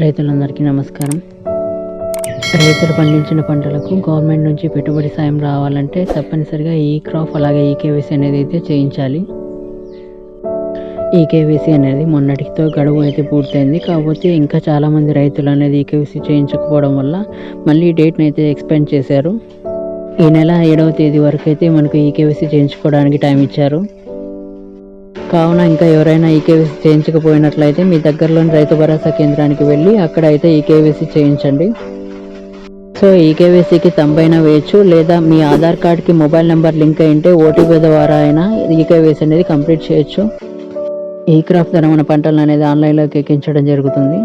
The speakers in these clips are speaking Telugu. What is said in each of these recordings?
రైతులందరికీ నమస్కారం. రైతులు పండించిన పంటలకు గవర్నమెంట్ నుంచి పెట్టుబడి సాయం రావాలంటే తప్పనిసరిగా ఈ క్రాప్ అలాగే ఈకేవీసీ అనేది అయితే చేయించాలి. ఈకేవీసీ అనేది మొన్నటితో గడువు అయితే పూర్తయింది. కాకపోతే ఇంకా చాలామంది రైతులు అనేది ఈకేవీసీ చేయించకపోవడం వల్ల మళ్ళీ డేట్ని అయితే ఎక్స్పెండ్ చేశారు. ఈ నెల ఏడవ తేదీ వరకు అయితే మనకు ఈకేవీసీ చేయించుకోవడానికి టైం ఇచ్చారు. కావున ఇంకా ఎవరైనా ఈకేవీసీ చేయించకపోయినట్లయితే మీ దగ్గరలోని రైతు భరోసా కేంద్రానికి వెళ్ళి అక్కడ అయితే ఈకేవీసీ చేయించండి. సో ఈకేవీసీకి తంబైనా వేయచ్చు లేదా మీ ఆధార్ కార్డ్కి మొబైల్ నెంబర్ లింక్ అయింటే ఓటీపీ ద్వారా అయినా ఈకేవీసీ అనేది కంప్లీట్ చేయొచ్చు. ఈ క్రాప్ ద్వారా మన పంటలు అనేది ఆన్లైన్లోకి ఎక్కించడం జరుగుతుంది.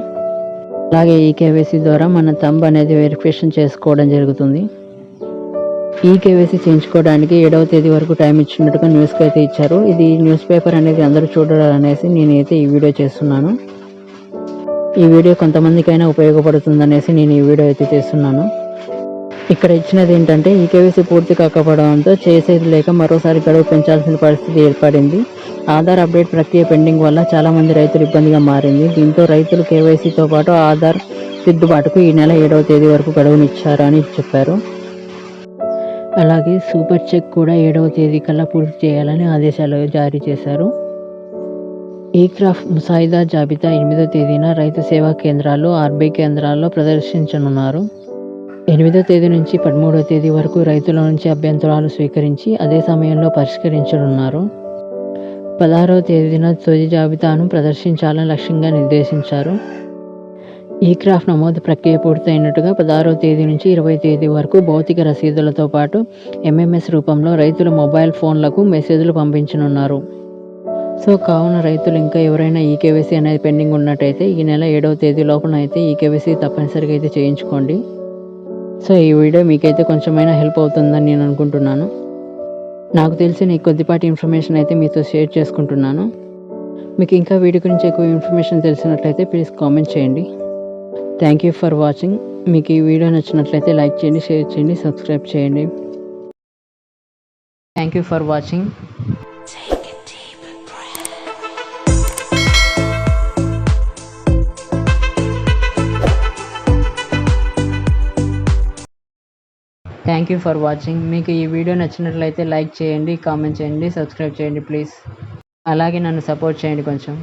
అలాగే ఈకేవీసీ ద్వారా మన తంబ్ అనేది వెరిఫికేషన్ చేసుకోవడం జరుగుతుంది. ఈ కేవైసీ చేయించుకోవడానికి ఏడవ తేదీ వరకు టైం ఇచ్చినట్టుగా న్యూస్కి అయితే ఇచ్చారు. ఇది న్యూస్ పేపర్ అనేది అందరూ చూడాలనేసి నేనైతే ఈ వీడియో చేస్తున్నాను. ఈ వీడియో కొంతమందికైనా ఉపయోగపడుతుందనేసి నేను ఈ వీడియో అయితే చేస్తున్నాను. ఇక్కడ ఇచ్చినది ఏంటంటే ఈ కేవైసీ పూర్తి కాకపోవడంతో చేసేది లేక మరోసారి గడువు పెంచాల్సిన పరిస్థితి ఏర్పడింది. ఆధార్ అప్డేట్ ప్రక్రియ పెండింగ్ వల్ల చాలామంది రైతులు ఇబ్బందిగా మారింది. దీంతో రైతులు కేవైసీతో పాటు ఆధార్ దిద్దుబాటుకు ఈ నెల ఏడవ తేదీ వరకు గడువునిచ్చారు అని చెప్పారు. అలాగే సూపర్ చెక్ కూడా ఏడవ తేదీ కల్లా పూర్తి చేయాలని ఆదేశాలు జారీ చేశారు. ఈ క్రాఫ్ట్ ముసాయిదా జాబితా ఎనిమిదో తేదీన రైతు సేవా కేంద్రాలు ఆర్బీ కేంద్రాల్లో ప్రదర్శించనున్నారు. ఎనిమిదో తేదీ నుంచి పదమూడో తేదీ వరకు రైతుల నుంచి అభ్యంతరాలు స్వీకరించి అదే సమయంలో పరిష్కరించనున్నారు. పదహారవ తేదీన తొలి జాబితాను ప్రదర్శించాలని లక్ష్యంగా నిర్దేశించారు. ఈ క్రాఫ్ట్ నమోదు ప్రక్రియ పూర్తయినట్టుగా పదహారో తేదీ నుంచి ఇరవై తేదీ వరకు భౌతిక రసీదులతో పాటు ఎంఎంఎస్ రూపంలో రైతుల మొబైల్ ఫోన్లకు మెసేజ్లు పంపించనున్నారు. సో కావున రైతులు ఇంకా ఎవరైనా ఈకేవీసీ అనేది పెండింగ్ ఉన్నట్టయితే ఈ నెల ఏడవ తేదీ లోపల అయితే ఈకేవీసీ తప్పనిసరిగా అయితే చేయించుకోండి. సో ఈ వీడియో మీకైతే కొంచెమైనా హెల్ప్ అవుతుందని నేను అనుకుంటున్నాను. నాకు తెలిసిన ఈ కొద్దిపాటి ఇన్ఫర్మేషన్ అయితే మీతో షేర్ చేసుకుంటున్నాను. మీకు ఇంకా వీడియో గురించి ఎక్కువ ఇన్ఫర్మేషన్ తెలిసినట్లయితే ప్లీజ్ కామెంట్ చేయండి. థ్యాంక్ యూ ఫర్ వాచింగ్ మీకు ఈ వీడియో నచ్చినట్లయితే లైక్ చేయండి షేర్ చేయండి సబ్స్క్రైబ్ చేయండి. Thank you for watching thank you for watching మీకు ఈ వీడియో నచ్చినట్లయితే లైక్ చేయండి కామెంట్ చేయండి సబ్స్క్రైబ్ చేయండి ప్లీజ్ అలాగే నన్ను సపోర్ట్ చేయండి కొంచెం.